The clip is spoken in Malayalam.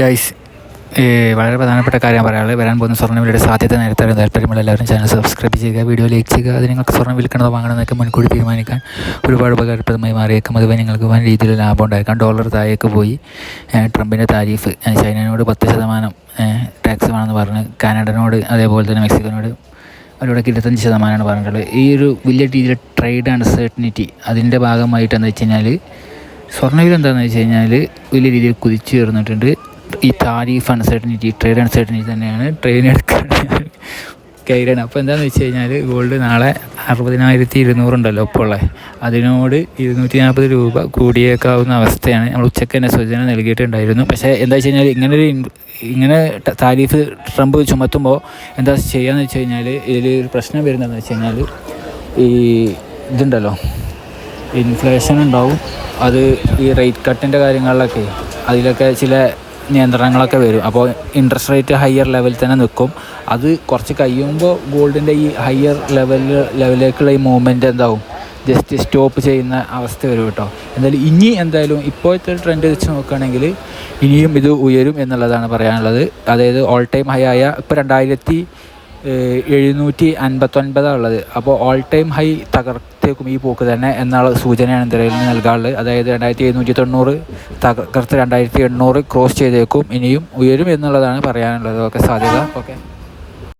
ഗൈസ് വളരെ പ്രധാനപ്പെട്ട കാര്യം പറയാനുള്ളത്. വരാൻ പോകുന്ന സ്വർണവിലയുടെ സാധ്യത നേരത്തെ അറിയാൻ താല്പര്യമുള്ള എല്ലാവരും ചാനൽ സബ്സ്ക്രൈബ് ചെയ്യുക വീഡിയോ ലൈക്ക് ചെയ്യുക അത് നിങ്ങൾക്ക് സ്വർണം വിൽക്കണതോ വാങ്ങണമെന്നൊക്കെ മുൻകൂടി തീരുമാനിക്കാൻ ഒരുപാട് ഉപകാരപ്രദമായി മാറിയേക്കും. അതുവരെ നിങ്ങൾക്ക് വൻ രീതിയിൽ ലാഭം ഉണ്ടായേക്കാം. ഡോളർ താഴേക്ക് പോയി. ട്രംപിന്റെ താരീഫ് ചൈനയോട് പത്ത് ശതമാനം ടാക്സ് വേണമെന്ന് പറഞ്ഞ് കാനഡനോട് അതേപോലെ തന്നെ മെക്സിക്കോനോട് അവരോടൊക്കെ ഇരുപത്തഞ്ച് ശതമാനമാണ് പറഞ്ഞിട്ടുള്ളത്. ഈ ഒരു വലിയ രീതിയിലെ ട്രേഡ് അൺസർട്ടനിറ്റി അതിന്റെ ഭാഗമായിട്ടെന്ന് വെച്ച് കഴിഞ്ഞാൽ സ്വർണവില എന്താണെന്ന് വെച്ച് കഴിഞ്ഞാൽ വലിയ രീതിയിൽ കുതിച്ചു കയറുന്നിട്ടുണ്ട് ഈ താരീഫ് അൺസർട്ടനിറ്റി ട്രേഡ് അൺസർട്ടനിറ്റി തന്നെയാണ് ട്രെയിൻ എടുക്കാൻ കയറിയാണ്. അപ്പോൾ എന്താണെന്ന് വെച്ച് കഴിഞ്ഞാൽ ഗോൾഡ് നാളെ അറുപതിനായിരത്തി ഇരുന്നൂറുണ്ടല്ലോ ഇപ്പോൾ ഉള്ളത് അതിനോട് ഇരുന്നൂറ്റി നാൽപ്പത് രൂപ കൂടിയേക്കാവുന്ന അവസ്ഥയാണ്. നമ്മൾ ഉച്ചയ്ക്ക് തന്നെ സൂചന നൽകിയിട്ടുണ്ടായിരുന്നു. പക്ഷേ എന്താ വെച്ച് കഴിഞ്ഞാൽ ഇങ്ങനെ ഇങ്ങനെ താരിഫ് ട്രംപ് ചുമത്തുമ്പോൾ എന്താ ചെയ്യാന്ന് വെച്ച് കഴിഞ്ഞാൽ ഇതിൽ ഒരു പ്രശ്നം വരുന്നതെന്ന് വെച്ച് കഴിഞ്ഞാൽ ഈ ഇതുണ്ടല്ലോ. ഇൻഫ്ലേഷൻ ഉണ്ടാവും. അത് ഈ റേറ്റ് കട്ടിന്റെ കാര്യങ്ങളിലൊക്കെ അതിലൊക്കെ ചില നിയന്ത്രണങ്ങളൊക്കെ വരും. അപ്പോൾ ഇൻട്രസ്റ്റ് റേറ്റ് ഹയർ ലെവലിൽ തന്നെ നിൽക്കും അത് കുറച്ച് കഴിയുമ്പോൾ ഗോൾഡിന്റെ ഈ ഹയർ ലെവലിൽ ലെവലിലേക്കുള്ള ഈ മൂവ്മെന്റ് എന്താവും? ജസ്റ്റ് സ്റ്റോപ്പ് ചെയ്യുന്ന അവസ്ഥ വരും കേട്ടോ. എന്തായാലും ഇനി എന്തായാലും ഇപ്പോഴത്തെ ട്രെൻഡ് വെച്ച് നോക്കുകയാണെങ്കിൽ ഇനിയും ഇത് ഉയരും എന്നുള്ളതാണ് പറയാനുള്ളത്. അതായത് ഓൾ ടൈം ഹൈ ആയ ഇപ്പോൾ രണ്ടായിരത്തി എഴുന്നൂറ്റി അൻപത്തൊൻപതാണ് ഉള്ളത്. അപ്പോൾ ഓൾ ടൈം ഹൈ തകർത്തേക്കും ഈ പോക്ക് തന്നെ എന്നുള്ള സൂചനയാണ് എന്തായാലും നൽകാറുള്ളത്. അതായത് രണ്ടായിരത്തി എഴുന്നൂറ്റി തൊണ്ണൂറ് തകർത്ത് രണ്ടായിരത്തി എണ്ണൂറ് ക്രോസ് ചെയ്തേക്കും ഇനിയും ഉയരും എന്നുള്ളതാണ് പറയാനുള്ളത്. ഓക്കെ സാധ്യത? ഓക്കെ.